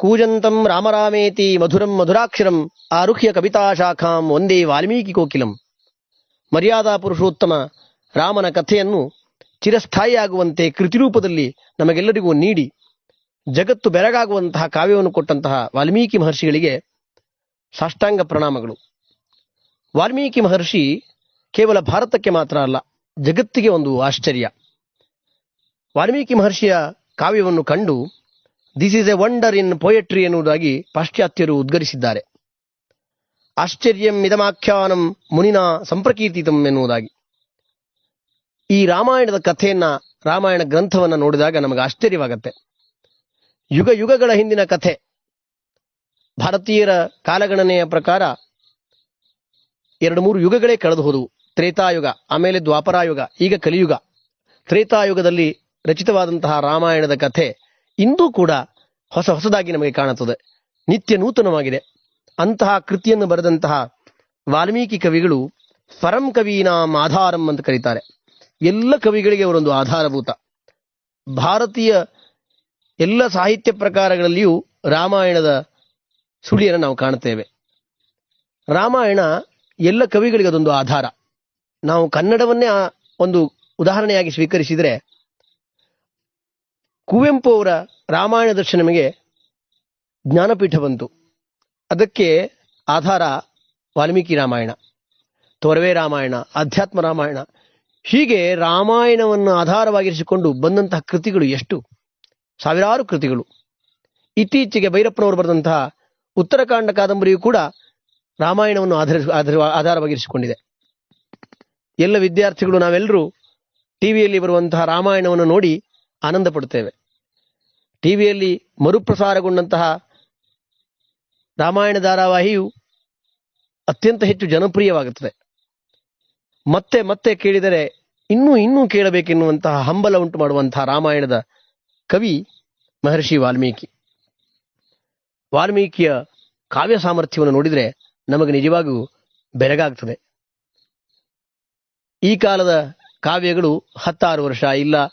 ಕೂಜಂತಂ ರಾಮರಾಮೇತಿ ಮಧುರಂ ಮಧುರಾಕ್ಷರಂ ಆರುಹ್ಯ ಕವಿತಾ ಶಾಖಾಂ ಒಂದೇ ವಾಲ್ಮೀಕಿ ಕೋಕಿಲಂ. ಮರ್ಯಾದಾ ಪುರುಷೋತ್ತಮ ರಾಮನ ಕಥೆಯನ್ನು ಚಿರಸ್ಥಾಯಿಯಾಗುವಂತೆ ಕೃತಿರೂಪದಲ್ಲಿ ನಮಗೆಲ್ಲರಿಗೂ ನೀಡಿ. ಜಗತ್ತು ಬೆರಗಾಗುವಂತಹ ಕಾವ್ಯವನ್ನು ಕೊಟ್ಟಂತಹ ವಾಲ್ಮೀಕಿ ಮಹರ್ಷಿಗಳಿಗೆ ಸಾಷ್ಟಾಂಗ ಪ್ರಣಾಮಗಳು. ವಾಲ್ಮೀಕಿ ಮಹರ್ಷಿ ಕೇವಲ ಭಾರತಕ್ಕೆ ಮಾತ್ರ ಅಲ್ಲ, ಜಗತ್ತಿಗೆ ಒಂದು ಆಶ್ಚರ್ಯ. ವಾಲ್ಮೀಕಿ ಮಹರ್ಷಿಯ ಕಾವ್ಯವನ್ನು ಕಂಡು this is a wonder in poetry ಎನ್ನುವುದಾಗಿ ಪಾಶ್ಚಾತ್ಯರು ಉದ್ಗರಿಸಿದ್ದಾರೆ. ಆಶ್ಚರ್ಯಂ ಇದಮಾಖ್ಯಾನಂ ಮುನಿನ ಸಂಪ್ರಕೀರ್ತಿತಂ ಎನ್ನುವುದಾಗಿ. ಈ ರಾಮಾಯಣದ ಕಥೆಯನ್ನ, ರಾಮಾಯಣ ಗ್ರಂಥವನ್ನ ನೋಡಿದಾಗ ನಮಗೆ ಆಶ್ಚರ್ಯವಾಗತ್ತೆ. ಯುಗ ಯುಗಗಳ ಹಿಂದಿನ ಕಥೆ. ಭಾರತೀಯರ ಕಾಲಗಣನೆಯ ಪ್ರಕಾರ ಎರಡು ಮೂರು ಯುಗಗಳೇ ಕಳೆದು ಹೋದವು ತ್ರೇತಾಯುಗ, ಆಮೇಲೆ ದ್ವಾಪರಾಯುಗ, ಈಗ ಕಲಿಯುಗ. ತ್ರೇತಾಯುಗದಲ್ಲಿ ರಚಿತವಾದಂತಹ ರಾಮಾಯಣದ ಕಥೆ ಇಂದೂ ಕೂಡ ಹೊಸ ಹೊಸದಾಗಿ ನಮಗೆ ಕಾಣುತ್ತದೆ. ನಿತ್ಯ ನೂತನವಾಗಿದೆ. ಅಂತಹ ಕೃತಿಯನ್ನು ಬರೆದಂತಹ ವಾಲ್ಮೀಕಿ ಕವಿಗಳು ಪರಂ ಕವೀನಾಂ ಆಧಾರಂ ಅಂತ ಕರೀತಾರೆ. ಎಲ್ಲ ಕವಿಗಳಿಗೆ ಅವರೊಂದು ಆಧಾರಭೂತ. ಭಾರತೀಯ ಎಲ್ಲ ಸಾಹಿತ್ಯ ಪ್ರಕಾರಗಳಲ್ಲಿಯೂ ರಾಮಾಯಣದ ಸುಳಿಯನ್ನು ನಾವು ಕಾಣುತ್ತೇವೆ. ರಾಮಾಯಣ ಎಲ್ಲ ಕವಿಗಳಿಗೆ ಅದೊಂದು ಆಧಾರ. ನಾವು ಕನ್ನಡವನ್ನೇ ಒಂದು ಉದಾಹರಣೆಯಾಗಿ ಸ್ವೀಕರಿಸಿದರೆ ಕುವೆಂಪು ಅವರ ರಾಮಾಯಣ ದರ್ಶನಮಿಗೆ ಜ್ಞಾನಪೀಠ ಬಂತು. ಅದಕ್ಕೆ ಆಧಾರ ವಾಲ್ಮೀಕಿ ರಾಮಾಯಣ, ತೊರವೆ ರಾಮಾಯಣ ಅಧ್ಯಾತ್ಮ ರಾಮಾಯಣ, ಹೀಗೆ ರಾಮಾಯಣವನ್ನು ಆಧಾರವಾಗಿರಿಸಿಕೊಂಡು ಬಂದಂತಹ ಕೃತಿಗಳು ಎಷ್ಟು? ಸಾವಿರಾರು ಕೃತಿಗಳು. ಇತ್ತೀಚೆಗೆ ಭೈರಪ್ಪನವರು ಬರೆದಂತಹ ಉತ್ತರಕಾಂಡ ಕಾದಂಬರಿಯು ಕೂಡ ರಾಮಾಯಣವನ್ನು ಆಧರಿಸಿ ಆಧಾರ- ಆಧಾರವಾಗಿರಿಸಿಕೊಂಡಿದೆ. ಎಲ್ಲ ವಿದ್ಯಾರ್ಥಿಗಳು ನಾವೆಲ್ಲರೂ ಟಿವಿಯಲ್ಲಿ ಬರುವಂತಹ ರಾಮಾಯಣವನ್ನು ನೋಡಿ ಆನಂದ ಪಡುತ್ತೇವೆ ಟಿವಿಯಲ್ಲಿ ಮರುಪ್ರಸಾರಗೊಂಡಂತಹ ರಾಮಾಯಣ ಧಾರಾವಾಹಿಯು ಅತ್ಯಂತ ಹೆಚ್ಚು ಜನಪ್ರಿಯವಾಗುತ್ತದೆ. ಮತ್ತೆ ಮತ್ತೆ ಕೇಳಿದರೆ ಇನ್ನೂ ಇನ್ನೂ ಕೇಳಬೇಕೆನ್ನುವಂತಹ ಹಂಬಲ ಉಂಟು ಮಾಡುವಂತಹ ರಾಮಾಯಣದ ಕವಿ ಮಹರ್ಷಿ ವಾಲ್ಮೀಕಿ. ವಾಲ್ಮೀಕಿಯ ಕಾವ್ಯ ಸಾಮರ್ಥ್ಯವನ್ನು ನೋಡಿದರೆ ನಮಗೆ ನಿಜವಾಗಿಯೂ ಬೆರಗಾಗ್ತದೆ. ಈ ಕಾಲದ ಕಾವ್ಯಗಳು ಹತ್ತಾರು ವರ್ಷ ಇಲ್ಲ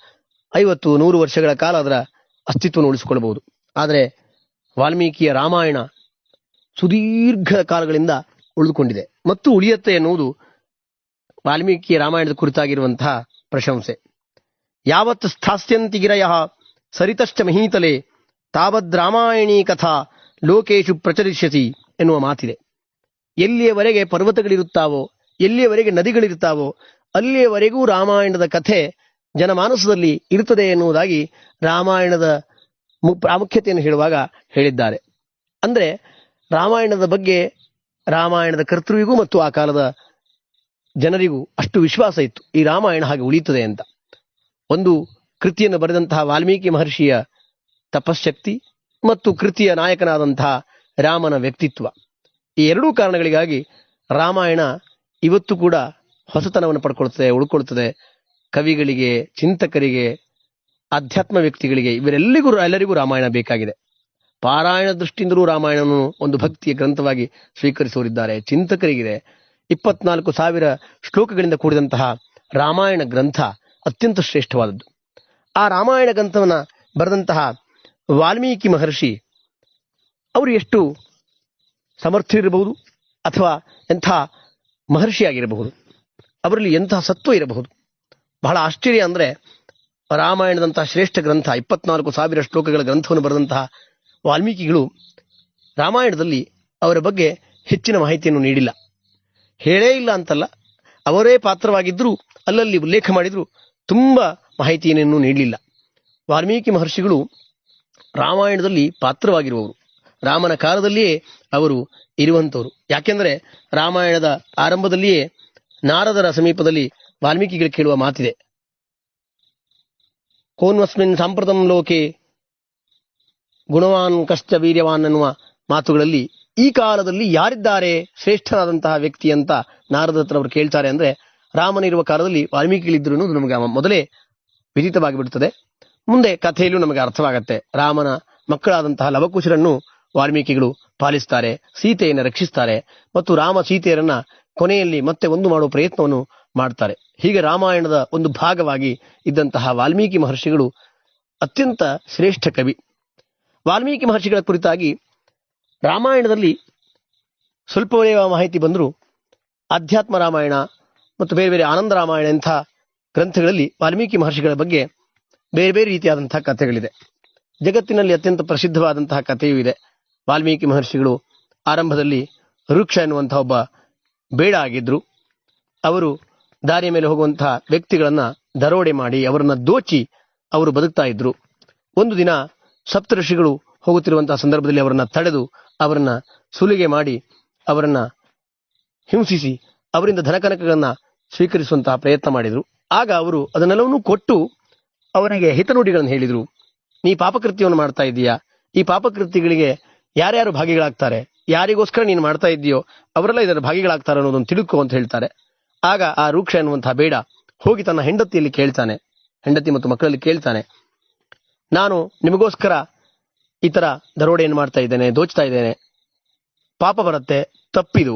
ಐವತ್ತು, ನೂರು ವರ್ಷಗಳ ಕಾಲ ಅದರ ಅಸ್ತಿತ್ವವನ್ನು ಉಳಿಸಿಕೊಳ್ಳಬಹುದು. ಆದರೆ ವಾಲ್ಮೀಕಿಯ ರಾಮಾಯಣ ಸುದೀರ್ಘ ಕಾಲಗಳಿಂದ ಉಳಿದುಕೊಂಡಿದೆ. ಮತ್ತು ಉಳಿಯುತ್ತೆ ಎನ್ನುವುದು ವಾಲ್ಮೀಕಿಯ ರಾಮಾಯಣದ ಕುರಿತಾಗಿರುವಂತಹ ಪ್ರಶಂಸೆ. ಯಾವತ್ ಸ್ಥಾಸ್ಯಂತಿ ಗಿರಯ ಸರಿತಶ್ಚ ಮಹೀತಲೆ ತಾವದ್ ರಾಮಾಯಣೀ ಕಥಾ ಲೋಕೇಶು ಪ್ರಚರಿಷ್ಯತಿ ಎನ್ನುವ ಮಾತಿದೆ. ಎಲ್ಲಿಯವರೆಗೆ ಪರ್ವತಗಳಿರುತ್ತಾವೋ, ಎಲ್ಲಿಯವರೆಗೆ ನದಿಗಳಿರುತ್ತಾವೋ, ಅಲ್ಲಿಯವರೆಗೂ ರಾಮಾಯಣದ ಕಥೆ ಜನಮಾನಸದಲ್ಲಿ ಇರುತ್ತದೆ ಎನ್ನುವುದಾಗಿ ರಾಮಾಯಣದ ಪ್ರಾಮುಖ್ಯತೆಯನ್ನು ಹೇಳುವಾಗ ಹೇಳಿದ್ದಾರೆ. ಅಂದ್ರೆ ರಾಮಾಯಣದ ಬಗ್ಗೆ ರಾಮಾಯಣದ ಕರ್ತೃವಿಗೂ ಮತ್ತು ಆ ಕಾಲದ ಜನರಿಗೂ ಅಷ್ಟು ವಿಶ್ವಾಸ ಇತ್ತು. ಈ ರಾಮಾಯಣ ಹಾಗೆ ಉಳಿಯುತ್ತದೆ ಅಂತ. ಒಂದು ಕೃತಿಯನ್ನು ಬರೆದಂತಹ ವಾಲ್ಮೀಕಿ ಮಹರ್ಷಿಯ ತಪಶ್ಶಕ್ತಿ ಮತ್ತು ಕೃತಿಯ ನಾಯಕನಾದಂತಹ ರಾಮನ ವ್ಯಕ್ತಿತ್ವ. ಈ ಎರಡೂ ಕಾರಣಗಳಿಗಾಗಿ ರಾಮಾಯಣ ಇವತ್ತು ಕೂಡ ಹೊಸತನವನ್ನು ಪಡ್ಕೊಳ್ತದೆ, ಉಳ್ಕೊಳ್ತದೆ. ಕವಿಗಳಿಗೆ, ಚಿಂತಕರಿಗೆ ಆಧ್ಯಾತ್ಮ ವ್ಯಕ್ತಿಗಳಿಗೆ ಇವರೆಲ್ಲರಿಗೂ ಎಲ್ಲರಿಗೂ ರಾಮಾಯಣ ಬೇಕಾಗಿದೆ. ಪಾರಾಯಣ ದೃಷ್ಟಿಯಿಂದಲೂ ರಾಮಾಯಣವನ್ನು ಒಂದು ಭಕ್ತಿಯ ಗ್ರಂಥವಾಗಿ ಸ್ವೀಕರಿಸುವರಿದ್ದಾರೆ ಚಿಂತಕರಿಗಿದೆ. ಇಪ್ಪತ್ನಾಲ್ಕು ಸಾವಿರ ಶ್ಲೋಕಗಳಿಂದ ಕೂಡಿದಂತಹ ರಾಮಾಯಣ ಗ್ರಂಥ ಅತ್ಯಂತ ಶ್ರೇಷ್ಠವಾದದ್ದು. ಆ ರಾಮಾಯಣ ಗ್ರಂಥವನ್ನ ಬರೆದಂತಹ ವಾಲ್ಮೀಕಿ ಮಹರ್ಷಿ, ಅವರು ಎಷ್ಟು ಸಮರ್ಥರಿರಬಹುದು ಅಥವಾ ಎಂಥ ಮಹರ್ಷಿಯಾಗಿರಬಹುದು? ಅವರಲ್ಲಿ ಎಂತಹ ಸತ್ವ ಇರಬಹುದು? ಬಹಳ ಆಶ್ಚರ್ಯ ಅಂದ್ರೆ ರಾಮಾಯಣದಂತಹ ಶ್ರೇಷ್ಠ ಗ್ರಂಥ, ಇಪ್ಪತ್ನಾಲ್ಕು ಸಾವಿರ ಶ್ಲೋಕಗಳ ಗ್ರಂಥವನ್ನು ಬರೆದಂತಹ ವಾಲ್ಮೀಕಿಗಳು ರಾಮಾಯಣದಲ್ಲಿ ಅವರ ಬಗ್ಗೆ ಹೆಚ್ಚಿನ ಮಾಹಿತಿಯನ್ನು ನೀಡಿಲ್ಲ. ಹೇಳೇ ಇಲ್ಲ ಅಂತಲ್ಲ, ಅವರೇ ಪಾತ್ರವಾಗಿದ್ದರೂ, ಅಲ್ಲಲ್ಲಿ ಉಲ್ಲೇಖ ಮಾಡಿದ್ರು ತುಂಬಾ ಮಾಹಿತಿಯನ್ನು ನೀಡಲಿಲ್ಲ. ವಾಲ್ಮೀಕಿ ಮಹರ್ಷಿಗಳು ರಾಮಾಯಣದಲ್ಲಿ ಪಾತ್ರವಾಗಿರುವವರು. ರಾಮನ ಕಾಲದಲ್ಲಿಯೇ ಅವರು ಇರುವಂತವರು. ಯಾಕೆಂದರೆ ರಾಮಾಯಣದ ಆರಂಭದಲ್ಲಿಯೇ ನಾರದರ ಸಮೀಪದಲ್ಲಿ ವಾಲ್ಮೀಕಿಗಳು ಕೇಳುವ ಮಾತಿದೆ. ಕೋನ್ವಸ್ಮಿನ್ ಸಾಂಪ್ರತಂ ಲೋಕೆ ಗುಣವಾನ್ ಕಷ್ಟ ವೀರ್ಯವಾನ್ ಅನ್ನುವ ಮಾತುಗಳಲ್ಲಿ ಈ ಕಾಲದಲ್ಲಿ ಯಾರಿದ್ದಾರೆ ಶ್ರೇಷ್ಠನಾದಂತಹ ವ್ಯಕ್ತಿ ಅಂತ ನಾರದ ಹತ್ರ ಅವರು ಕೇಳ್ತಾರೆ ಅಂದ್ರೆ ರಾಮನಿರುವ ಕಾಲದಲ್ಲಿ ವಾಲ್ಮೀಕಿಗಳಿದ್ರು ಅನ್ನೋದು ನಮಗೆ ಮೊದಲೇ ವಿದಿತವಾಗಿ ಬಿಡುತ್ತದೆ ಮುಂದೆ ಕಥೆಯಲ್ಲೂ ನಮಗೆ ಅರ್ಥವಾಗತ್ತೆ. ರಾಮನ ಮಕ್ಕಳಾದಂತಹ ಲವಕುಶರನ್ನು ವಾಲ್ಮೀಕಿಗಳು ಪಾಲಿಸ್ತಾರೆ, ಸೀತೆಯನ್ನು ರಕ್ಷಿಸ್ತಾರೆ ಮತ್ತು ರಾಮ ಸೀತೆಯರನ್ನ ಕೊನೆಯಲ್ಲಿ ಮತ್ತೆ ಒಂದು ಮಾಡುವ ಪ್ರಯತ್ನವನ್ನು ಮಾಡ್ತಾರೆ. ಹೀಗೆ ರಾಮಾಯಣದ ಒಂದು ಭಾಗವಾಗಿ ಇದ್ದಂತಹ ವಾಲ್ಮೀಕಿ ಮಹರ್ಷಿಗಳು ಅತ್ಯಂತ ಶ್ರೇಷ್ಠ ಕವಿ. ವಾಲ್ಮೀಕಿ ಮಹರ್ಷಿಗಳ ಕುರಿತಾಗಿ ರಾಮಾಯಣದಲ್ಲಿ ಸ್ವಲ್ಪವೇ ಮಾಹಿತಿ ಬಂದರೂ ಆಧ್ಯಾತ್ಮ ರಾಮಾಯಣ ಮತ್ತು ಬೇರೆ ಬೇರೆ ಆನಂದ ರಾಮಾಯಣ ಇಂಥ ಗ್ರಂಥಗಳಲ್ಲಿ ವಾಲ್ಮೀಕಿ ಮಹರ್ಷಿಗಳ ಬಗ್ಗೆ ಬೇರೆ ಬೇರೆ ರೀತಿಯಾದಂತಹ ಕಥೆಗಳಿದೆ. ಜಗತ್ತಿನಲ್ಲಿ ಅತ್ಯಂತ ಪ್ರಸಿದ್ಧವಾದಂತಹ ಕಥೆಯೂ ಇದೆ. ವಾಲ್ಮೀಕಿ ಮಹರ್ಷಿಗಳು ಆರಂಭದಲ್ಲಿ ವೃಕ್ಷ ಎನ್ನುವಂತಹ ಒಬ್ಬ ಬೇಡ ಆಗಿದ್ರು. ಅವರು ದಾರಿಯ ಮೇಲೆ ಹೋಗುವಂತಹ ವ್ಯಕ್ತಿಗಳನ್ನ ದರೋಡೆ ಮಾಡಿ ಅವರನ್ನ ದೋಚಿ ಅವರು ಬದುಕ್ತಾ ಇದ್ರು. ಒಂದು ದಿನ ಸಪ್ತಋಷಿಗಳು ಹೋಗುತ್ತಿರುವಂತಹ ಸಂದರ್ಭದಲ್ಲಿ ಅವರನ್ನ ತಡೆದು ಅವರನ್ನ ಸುಲಿಗೆ ಮಾಡಿ ಅವರನ್ನ ಹಿಂಸಿಸಿ ಅವರಿಂದ ಧನಕನಕಗಳನ್ನ ಸ್ವೀಕರಿಸುವಂತಹ ಪ್ರಯತ್ನ ಮಾಡಿದರು. ಆಗ ಅವರು ಅದನ್ನೆಲ್ಲವನ್ನೂ ಕೊಟ್ಟು ಅವನಿಗೆ ಹಿತನುಡಿಗಳನ್ನು ಹೇಳಿದರು. ನೀ ಪಾಪಕೃತ್ಯವನ್ನು ಮಾಡ್ತಾ ಇದ್ದೀಯಾ? ಈ ಪಾಪಕೃತ್ಯಗಳಿಗೆ ಯಾರ್ಯಾರು ಭಾಗಿಗಳಾಗ್ತಾರೆ? ಯಾರಿಗೋಸ್ಕರ ನೀನು ಮಾಡ್ತಾ ಇದ್ದೀಯೋ ಅವರೆಲ್ಲ ಇದರ ಭಾಗಿಗಳಾಗ್ತಾರೆ ಅನ್ನೋದನ್ನು ತಿಳುಕೋ ಅಂತ ಹೇಳ್ತಾರೆ. ಆಗ ಆ ರೂಕ್ಷ ಎನ್ನುವಂತಹ ಬೇಡ. ಹೋಗಿ ತನ್ನ ಹೆಂಡತಿಯಲ್ಲಿ ಕೇಳ್ತಾನೆ. ಹೆಂಡತಿ ಮತ್ತು ಮಕ್ಕಳಲ್ಲಿ ಕೇಳ್ತಾನೆ, ನಾನು ನಿಮಗೋಸ್ಕರ ಈ ತರ ದರೋಡೆಯನ್ನು ಮಾಡ್ತಾ ಇದ್ದೇನೆ, ದೋಚ್ತಾ ಇದ್ದೇನೆ. ಪಾಪ ಬರುತ್ತೆ, ತಪ್ಪಿದು.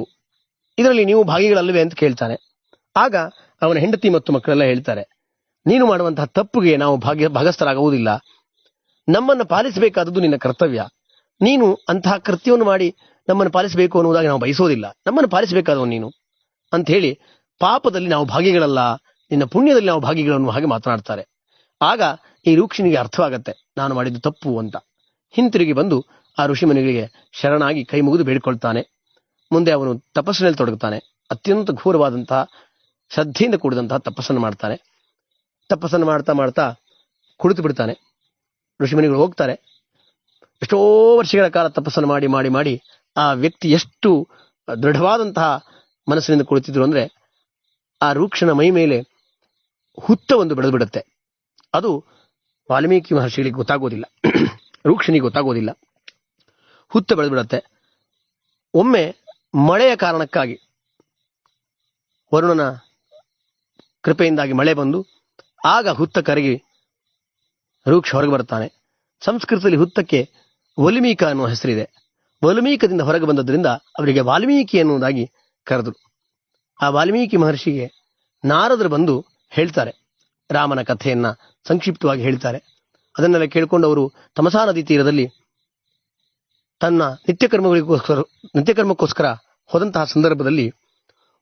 ಇದರಲ್ಲಿ ನೀವು ಭಾಗಿಗಳಲ್ಲವೇ ಅಂತ ಕೇಳ್ತಾನೆ. ಆಗ ಅವನ ಹೆಂಡತಿ ಮತ್ತು ಮಕ್ಕಳೆಲ್ಲ ಹೇಳ್ತಾರೆ, ನೀನು ಮಾಡುವಂತಹ ತಪ್ಪುಗೆ ನಾವು ಭಾಗ್ಯ ಭಾಗಸ್ಥರಾಗುವುದಿಲ್ಲ. ನಮ್ಮನ್ನು ಪಾಲಿಸಬೇಕಾದದ್ದು ನಿನ್ನ ಕರ್ತವ್ಯ. ನೀನು ಅಂತಹ ಕೃತ್ಯವನ್ನು ಮಾಡಿ ನಮ್ಮನ್ನು ಪಾಲಿಸಬೇಕು ಅನ್ನುವುದಾಗಿ ನಾವು ಬಯಸೋದಿಲ್ಲ. ನಮ್ಮನ್ನು ಪಾಲಿಸಬೇಕಾದವನು ನೀನು ಅಂತ ಹೇಳಿ ಪಾಪದಲ್ಲಿ ನಾವು ಭಾಗಿಗಳಲ್ಲ, ನಿನ್ನ ಪುಣ್ಯದಲ್ಲಿ ನಾವು ಭಾಗಿಗಳನ್ನು ಹಾಗೆ ಮಾತನಾಡ್ತಾರೆ. ಆಗ ಈ ರೂಕ್ಷಿಣಿಗೆ ಅರ್ಥವಾಗತ್ತೆ, ನಾನು ಮಾಡಿದ್ದು ತಪ್ಪು ಅಂತ. ಹಿಂತಿರುಗಿ ಬಂದು ಆ ಋಷಿಮನಿಗಳಿಗೆ ಶರಣಾಗಿ ಕೈ ಮುಗಿದು ಬೇಡಿಕೊಳ್ತಾನೆ. ಮುಂದೆ ಅವನು ತಪಸ್ಸಿನಲ್ಲಿ ತೊಡಗುತ್ತಾನೆ ಅತ್ಯಂತ ಘೋರವಾದಂತಹ, ಶ್ರದ್ಧೆಯಿಂದ ಕೂಡಿದಂತಹ ತಪಸ್ಸನ್ನು ಮಾಡ್ತಾನೆ. ತಪಸ್ಸನ್ನು ಮಾಡ್ತಾ ಮಾಡ್ತಾ ಕುಳಿತು ಬಿಡ್ತಾನೆ. ಋಷಿಮುನಿಗಳು ಹೋಗ್ತಾರೆ. ಎಷ್ಟೋ ವರ್ಷಗಳ ಕಾಲ ತಪಸ್ಸನ್ನು ಮಾಡಿ ಮಾಡಿ ಮಾಡಿ ಆ ವ್ಯಕ್ತಿ ಎಷ್ಟು ದೃಢವಾದಂತಹ ಮನಸ್ಸಿನಿಂದ ಕುಳಿತಿದ್ರು ಅಂದ್ರೆ ರೂಕ್ಷನ ಮೈ ಮೇಲೆ ಹುತ್ತ ಒಂದು ಬೆಳೆದು ಬಿಡುತ್ತೆ ಅದು ವಾಲ್ಮೀಕಿ ಮಹರ್ಷಿಗಳಿಗೆ ಗೊತ್ತಾಗೋದಿಲ್ಲ. ರೂಕ್ಷನಿಗೆ ಗೊತ್ತಾಗೋದಿಲ್ಲ. ಹುತ್ತ ಬೆಳೆದು ಬಿಡುತ್ತೆ ಒಮ್ಮೆ ಮಳೆಯ ಕಾರಣಕ್ಕಾಗಿ ವರುಣನ ಕೃಪೆಯಿಂದಾಗಿ ಮಳೆ ಬಂದು ಆಗ ಹುತ್ತ ಕರಗಿ ರೂಕ್ಷ ಹೊರಗೆ ಬರ್ತಾನೆ ಸಂಸ್ಕೃತದಲ್ಲಿ ಹುತ್ತಕ್ಕೆ ವಲ್ಮೀಕ ಅನ್ನುವ ಹೆಸರಿದೆ. ವಲ್ಮೀಕದಿಂದ ಹೊರಗೆ ಬಂದದ್ರಿಂದ ಅವರಿಗೆ ವಾಲ್ಮೀಕಿ ಎನ್ನುವುದಾಗಿ ಕರೆದರು. ಆ ವಾಲ್ಮೀಕಿ ಮಹರ್ಷಿಗೆ ನಾರದರು ಬಂದು ಹೇಳ್ತಾರೆ. ರಾಮನ ಕಥೆಯನ್ನ ಸಂಕ್ಷಿಪ್ತವಾಗಿ ಹೇಳ್ತಾರೆ. ಅದನ್ನೆಲ್ಲ ಕೇಳಿಕೊಂಡು ಅವರು ತಮಸಾ ನದಿ ತೀರದಲ್ಲಿ ತನ್ನ ನಿತ್ಯಕರ್ಮಗಳಿಗೋಸ್ಕರ, ನಿತ್ಯಕರ್ಮಕ್ಕೋಸ್ಕರ ನಿತ್ಯ ಕರ್ಮಕ್ಕೋಸ್ಕರ ಹೋದಂತಹ ಸಂದರ್ಭದಲ್ಲಿ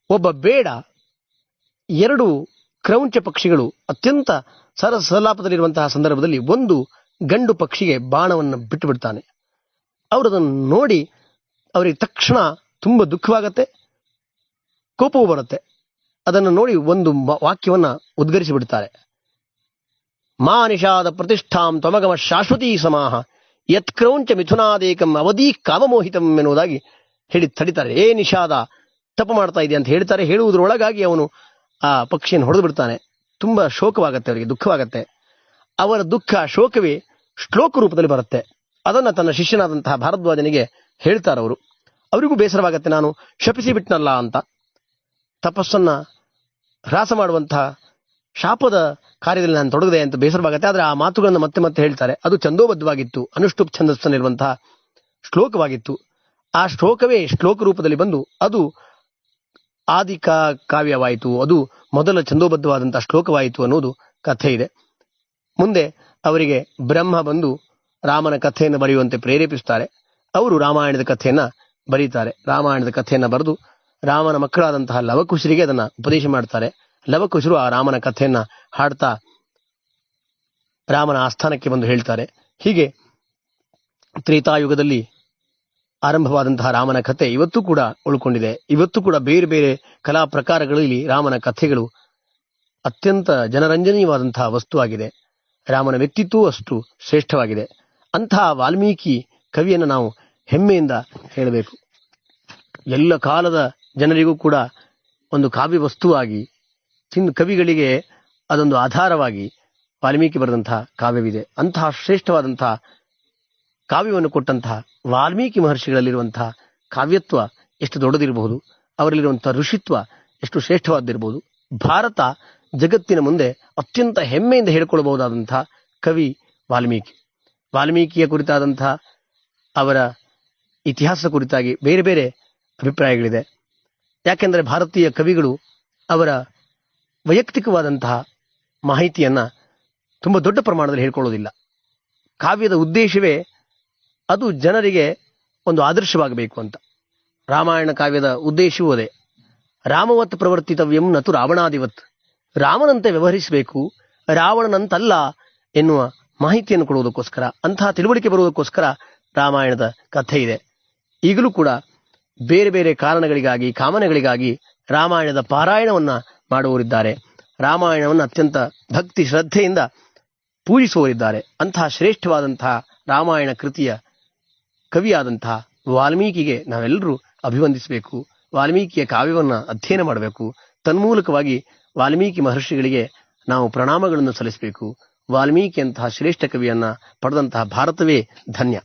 ಒಬ್ಬ ಬೇಡ ಎರಡು ಕ್ರೌಂಚ ಪಕ್ಷಿಗಳು ಅತ್ಯಂತ ಸರಸಲಾಪದಲ್ಲಿರುವಂತಹ ಸಂದರ್ಭದಲ್ಲಿ ಒಂದು ಗಂಡು ಪಕ್ಷಿಗೆ ಬಾಣವನ್ನು ಬಿಟ್ಟು ಬಿಡ್ತಾನೆ. ಅವರು ನೋಡಿ ಅವರಿಗೆ ತಕ್ಷಣ ತುಂಬಾ ದುಃಖವಾಗತ್ತೆ. ಕೋಪವೂ ಬರುತ್ತೆ. ಅದನ್ನು ನೋಡಿ ಒಂದು ವಾಕ್ಯವನ್ನ ಉದ್ಗರಿಸಿ ಬಿಡ್ತಾರೆ. ಮಾ ನಿಷಾದ ಪ್ರತಿಷ್ಠಾಂ ತ್ವಮಗಮ ಶಾಶ್ವತೀ ಸಮಾಹ. ಯತ್ಕ್ರೌಂಚ ಮಿಥುನಾದೇಕಂ ಅವಧಿ ಕಾಮಮೋಹಿತಂ ಎನ್ನುವುದಾಗಿ ಹೇಳಿ ತಡಿತಾರೆ. ಏ ನಿಷಾದ, ತಪ್ಪು ಮಾಡ್ತಾ ಇದೆ ಅಂತ ಹೇಳ್ತಾರೆ. ಹೇಳುವುದರೊಳಗಾಗಿ ಅವನು ಆ ಪಕ್ಷಿಯನ್ನು ಹೊಡೆದು ಬಿಡ್ತಾನೆ. ತುಂಬಾ ಶೋಕವಾಗತ್ತೆ ಅವರಿಗೆ, ದುಃಖವಾಗತ್ತೆ. ಅವರ ದುಃಖ, ಶೋಕವೇ ಶ್ಲೋಕ ರೂಪದಲ್ಲಿ ಬರುತ್ತೆ. ಅದನ್ನ ತನ್ನ ಶಿಷ್ಯನಾದಂತಹ ಭಾರದ್ವಾಜನಿಗೆ ಹೇಳ್ತಾರೆ ಅವರು ಅವರಿಗೂ ಬೇಸರವಾಗತ್ತೆ, ನಾನು ಶಪಿಸಿ ಬಿಟ್ನಲ್ಲ ಅಂತ. ತಪಸ್ಸನ್ನ ಹ್ರಾಸ ಮಾಡುವಂತಹ ಶಾಪದ ಕಾರ್ಯದಲ್ಲಿ ನಾನು ತೊಡಗಿದೆ ಅಂತ ಬೇಸರವಾಗುತ್ತೆ ಆದ್ರೆ ಆ ಮಾತುಗಳನ್ನು ಮತ್ತೆ ಮತ್ತೆ ಹೇಳ್ತಾರೆ. ಅದು ಚಂದೋಬದ್ಧವಾಗಿತ್ತು ಅನುಷ್ಠುಪ್ ಛಂದಸ್ಸಲ್ಲಿರುವಂತಹ ಶ್ಲೋಕವಾಗಿತ್ತು. ಆ ಶ್ಲೋಕವೇ ಶ್ಲೋಕ ರೂಪದಲ್ಲಿ ಬಂದು ಅದು ಆದಿಕ ಕಾವ್ಯವಾಯಿತು, ಅದು ಮೊದಲ ಛಂದೋಬದ್ಧವಾದಂತಹ ಶ್ಲೋಕವಾಯಿತು ಅನ್ನೋದು ಕಥೆ ಇದೆ. ಮುಂದೆ ಅವರಿಗೆ ಬ್ರಹ್ಮ ಬಂದು ರಾಮನ ಕಥೆಯನ್ನು ಬರೆಯುವಂತೆ ಪ್ರೇರೇಪಿಸುತ್ತಾರೆ ಅವರು ರಾಮಾಯಣದ ಕಥೆಯನ್ನ ಬರೀತಾರೆ. ರಾಮಾಯಣದ ಕಥೆಯನ್ನ ಬರೆದು ರಾಮನ ಮಕ್ಕಳಾದಂತಹ ಲವಕುಶರಿಗೆ ಅದನ್ನ ಉಪದೇಶ ಮಾಡ್ತಾರೆ. ಲವಕುಶರು ಆ ರಾಮನ ಕಥೆಯನ್ನ ಹಾಡ್ತಾ ರಾಮನ ಆಸ್ಥಾನಕ್ಕೆ ಬಂದು ಹೇಳ್ತಾರೆ. ಹೀಗೆ ತ್ರೇತಾಯುಗದಲ್ಲಿ ಆರಂಭವಾದಂತಹ ರಾಮನ ಕಥೆ ಇವತ್ತು ಕೂಡ ಉಳ್ಕೊಂಡಿದೆ. ಇವತ್ತು ಕೂಡ ಬೇರೆ ಬೇರೆ ಕಲಾ ಪ್ರಕಾರಗಳಲ್ಲಿ ರಾಮನ ಕಥೆಗಳು ಅತ್ಯಂತ ಜನರಂಜನೀಯವಾದಂತಹ ವಸ್ತುವಾಗಿದೆ ರಾಮನ ವ್ಯಕ್ತಿತ್ವ ಅಷ್ಟು ಶ್ರೇಷ್ಠವಾಗಿದೆ. ಅಂತಹ ವಾಲ್ಮೀಕಿ ಕವಿಯನ್ನು ನಾವು ಹೆಮ್ಮೆಯಿಂದ ಹೇಳಬೇಕು. ಎಲ್ಲ ಕಾಲದ ಜನರಿಗೂ ಕೂಡ ಒಂದು ಕಾವ್ಯ ವಸ್ತುವಾಗಿ ಚಿನ್ನ ಕವಿಗಳಿಗೆ ಅದೊಂದು ಆಧಾರವಾಗಿ ವಾಲ್ಮೀಕಿ ಬರೆದಂತಹ ಕಾವ್ಯವಿದೆ. ಅಂತಹ ಶ್ರೇಷ್ಠವಾದಂತಹ ಕಾವ್ಯವನ್ನು ಕೊಟ್ಟಂತಹ ವಾಲ್ಮೀಕಿ ಮಹರ್ಷಿಗಳಲ್ಲಿರುವಂತಹ ಕಾವ್ಯತ್ವ ಎಷ್ಟು ದೊಡ್ಡದಿರಬಹುದು ಅವರಲ್ಲಿರುವಂತಹ ಋಷಿತ್ವ ಎಷ್ಟು ಶ್ರೇಷ್ಠವಾದಿರಬಹುದು ಭಾರತ ಜಗತ್ತಿನ ಮುಂದೆ ಅತ್ಯಂತ ಹೆಮ್ಮೆಯಿಂದ ಹೇಳಿಕೊಳ್ಳಬಹುದಾದಂತಹ ಕವಿ ವಾಲ್ಮೀಕಿ. ವಾಲ್ಮೀಕಿಯ ಕುರಿತಾದಂತಹ ಅವರ ಇತಿಹಾಸ ಕುರಿತಾಗಿ ಬೇರೆ ಬೇರೆ ಅಭಿಪ್ರಾಯಗಳಿದೆ. ಯಾಕೆಂದರೆ ಭಾರತೀಯ ಕವಿಗಳು ಅವರ ವೈಯಕ್ತಿಕವಾದಂತಹ ಮಾಹಿತಿಯನ್ನ ತುಂಬಾ ದೊಡ್ಡ ಪ್ರಮಾಣದಲ್ಲಿ ಹೇಳ್ಕೊಳ್ಳೋದಿಲ್ಲ. ಕಾವ್ಯದ ಉದ್ದೇಶವೇ ಅದು ಜನರಿಗೆ ಒಂದು ಆದರ್ಶವಾಗಬೇಕು ಅಂತ. ರಾಮಾಯಣ ಕಾವ್ಯದ ಉದ್ದೇಶವೂ ಅದೇ. ರಾಮವತ್ ಪ್ರವರ್ತಿತವ್ಯಂ ನತು ರಾವಣಾದಿವತ್. ರಾಮನಂತೆ ವ್ಯವಹರಿಸಬೇಕು, ರಾವಣನಂತಲ್ಲ ಎನ್ನುವ ಮಾಹಿತಿಯನ್ನು ಕೊಡುವುದಕ್ಕೋಸ್ಕರ, ಅಂತಹ ತಿಳುವಳಿಕೆ ಬರುವುದಕ್ಕೋಸ್ಕರ ರಾಮಾಯಣದ ಕಥೆ ಇದೆ. ಈಗಲೂ ಕೂಡ ಬೇರೆ ಬೇರೆ ಕಾರಣಗಳಿಗಾಗಿ, ಕಾಮನೆಗಳಿಗಾಗಿ ರಾಮಾಯಣದ ಪಾರಾಯಣವನ್ನ ಮಾಡುವವರಿದ್ದಾರೆ. ರಾಮಾಯಣವನ್ನು ಅತ್ಯಂತ ಭಕ್ತಿ ಶ್ರದ್ಧೆಯಿಂದ ಪೂಜಿಸುವವರಿದ್ದಾರೆ. ಅಂತಹ ಶ್ರೇಷ್ಠವಾದಂತಹ ರಾಮಾಯಣ ಕೃತಿಯ ಕವಿಯಾದಂತಹ ವಾಲ್ಮೀಕಿಗೆ ನಾವೆಲ್ಲರೂ ಅಭಿವಂದಿಸಬೇಕು. ವಾಲ್ಮೀಕಿಯ ಕಾವ್ಯವನ್ನು ಅಧ್ಯಯನ ಮಾಡಬೇಕು. ತನ್ಮೂಲಕವಾಗಿ ವಾಲ್ಮೀಕಿ ಮಹರ್ಷಿಗಳಿಗೆ ನಾವು ಪ್ರಣಾಮಗಳನ್ನು ಸಲ್ಲಿಸಬೇಕು. ವಾಲ್ಮೀಕಿಯಂತಹ ಶ್ರೇಷ್ಠ ಕವಿಯನ್ನ ಪಡೆದಂತಹ ಭಾರತವೇ ಧನ್ಯ.